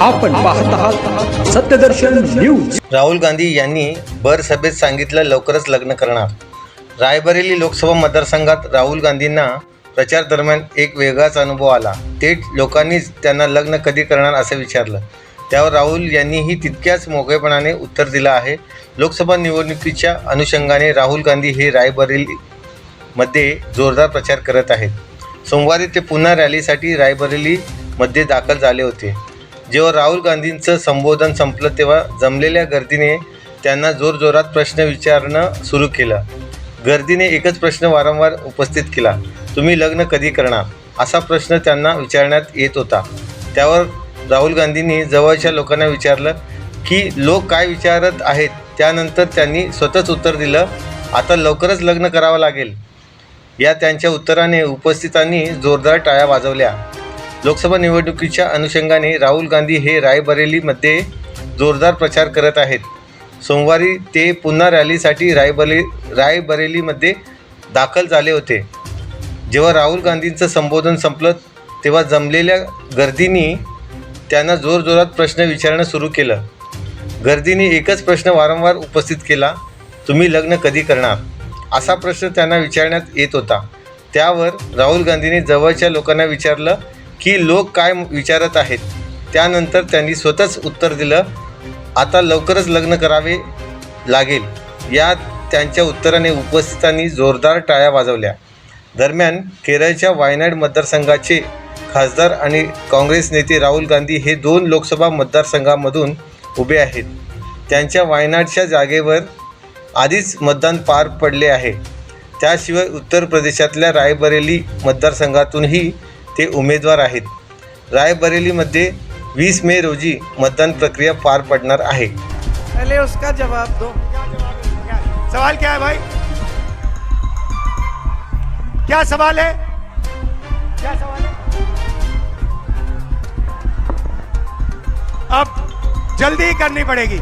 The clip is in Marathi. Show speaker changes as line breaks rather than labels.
आपण पाहत आहात सत्यदर्शन न्यूज.
राहुल गांधी यांनी भर सभेत सांगितलं लवकरच लग्न करणार. रायबरेली लोकसभा मतदारसंघात राहुल गांधींना प्रचार दरम्यान एक वेगळाच अनुभव आला. ते लोकांनीच त्यांना लग्न कधी करणार असं विचारलं. त्यावर राहुल यांनीही तितक्याच मोकळेपणाने उत्तर दिलं आहे. लोकसभा निवडणुकीच्या अनुषंगाने राहुल गांधी हे रायबरेलीमध्ये जोरदार प्रचार करत आहेत. सोमवारी ते पुन्हा रॅलीसाठी रायबरेलीमध्ये दाखल झाले होते. जेव्हा राहुल गांधींचं संबोधन संपलं तेव्हा जमलेल्या गर्दीने त्यांना जोरजोरात प्रश्न विचारणं सुरू केलं. गर्दीने एकच प्रश्न वारंवार उपस्थित केला तुम्ही लग्न कधी करणार? असा प्रश्न त्यांना विचारण्यात येत होता. त्यावर राहुल गांधींनी जवळच्या लोकांना विचारलं की लोक काय विचारत आहेत? त्यानंतर त्यांनी स्वतःच उत्तर दिलं आता लवकरच लग्न करावं लागेल. या त्यांच्या उत्तराने उपस्थितांनी जोरदार टाळ्या वाजवल्या. लोकसभा निवडणुकीच्या अनुषंगाने राहुल गांधी हे रायबरेलीमध्ये जोरदार प्रचार करत आहेत. सोमवारी ते पुन्हा रॅलीसाठी रायबरे रायबरेलीमध्ये दाखल झाले होते. जेव्हा राहुल गांधींचं संबोधन संपलं तेव्हा जमलेल्या गर्दींनी त्यांना जोरजोरात प्रश्न विचारणं सुरू केलं. गर्दीने एकच प्रश्न वारंवार उपस्थित केला तुम्ही लग्न कधी करणार? असा प्रश्न त्यांना विचारण्यात येत होता. त्यावर राहुल गांधींनी जवळच्या लोकांना विचारलं की लोक काय विचारत आहेत त्यानंतर त्यांनी स्वतःच उत्तर दिलं आता लवकरच लग्न करावे लागेल. या त्यांच्या उत्तराने उपस्थितांनी जोरदार टाळ्या वाजवल्या. दरम्यान केरळच्या वायनाड मतदारसंघाचे खासदार आणि काँग्रेस नेते राहुल गांधी हे दोन लोकसभा मतदारसंघामधून उभे आहेत. त्यांच्या वायनाडच्या जागेवर आधीच मतदान पार पडले आहे. त्याशिवाय उत्तर प्रदेशातल्या रायबरेली मतदारसंघातूनही ते उमेदवार आहेत. रायबरेलीमध्ये वीस मे रोजी मतदान प्रक्रिया पार पडणार आहे.
पहले उसका जवाब दो.
सवाल क्या है भाई? क्या सवाल है? क्या सवाल है? अब जल्दी करनी पड़ेगी।